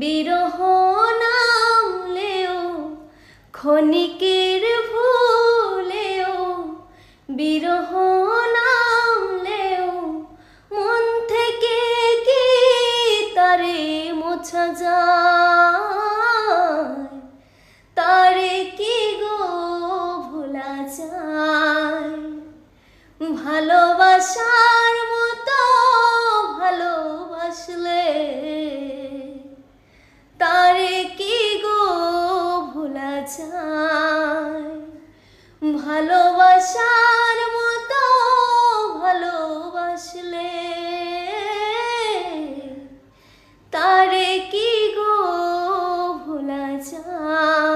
বিরহ নামলেও, ক্ষণিকের ভুলেও, বিরহ নামলেও, মন থেকে কি তারে মোছা যায়? তারে কি গো ভোলা যায়? ভালোবাসার মতো ভালোবাসলে আসলে? তারে কি গো ভোলা যা